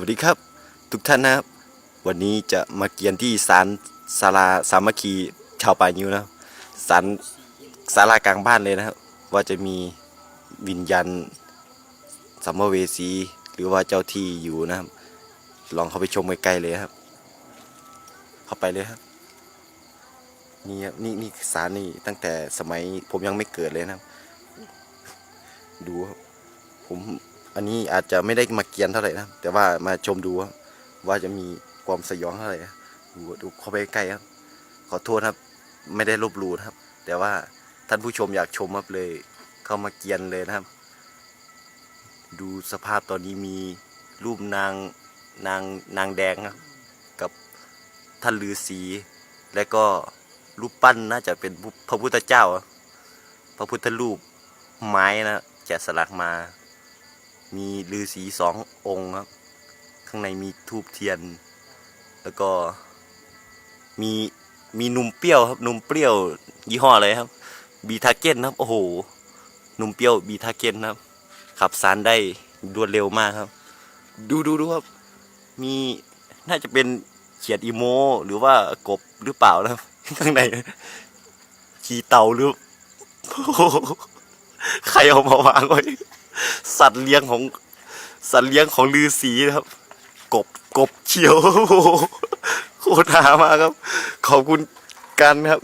วัสดีครับ ทุกท่านนะครับ วันนี้จะมาเกียนที่ศาลศาลาสามัคคีชาวป่ายิวนะครับศาลศาลากลางบ้านเลยนะครับ ว่าจะมีวิญญาณสัมภเวสี หรือว่าเจ้าที่อยู่นะครับ ลองเข้าไปชมใกล้ๆเลยครับ เข้าไปเลยครับนี่ครับนี่นี่ศาลนี่ตั้งแต่สมัยผมยังไม่เกิดเลยนะครับ ดูครับผม อันนี้อาจจะไม่ได้มาเกียนเท่าไหร่นะแต่ว่ามาชมดูครับว่าจะมีความสยองเท่าไหร่ดูดูเข้าไปใกล้ครับ ขอโทษครับ ไม่ได้ลบหลู่นะครับ แต่ว่าท่านผู้ชมอยากชมครับเลย เข้ามาเกียนเลยนะครับ ดูสภาพตอนนี้มีรูปนางนางนางแดงครับ กับท่านฤาษีและก็รูปปั้นน่าจะเป็นพระพุทธเจ้า พระพุทธรูปไม้นะแกะสลักมา มีฤาษีสององค์ครับ ข้างในมีทูบเทียน แล้วก็มีมีนุ่มเปรี้ยวครับนุ่มเปรี้ยวยี่ห้ออะไรครับบีทาเก้นครับโอ้โหนุ่มเปรี้ยวบีทาเก้นครับ ขับสารได้รวดเร็วมากครับ ดูดูดูครับ มีน่าจะเป็นเขียดอีโม หรือว่ากบหรือเปล่านะครับข้างในขี่เต่าหรือโอ้ใครเอามาวางไว้ สัตว์เลี้ยงของ สัตว์เลี้ยงของลือสีนะครับ กบกบเขียวโอ้โหโคตรหามากครับ ขอบคุณกันครับ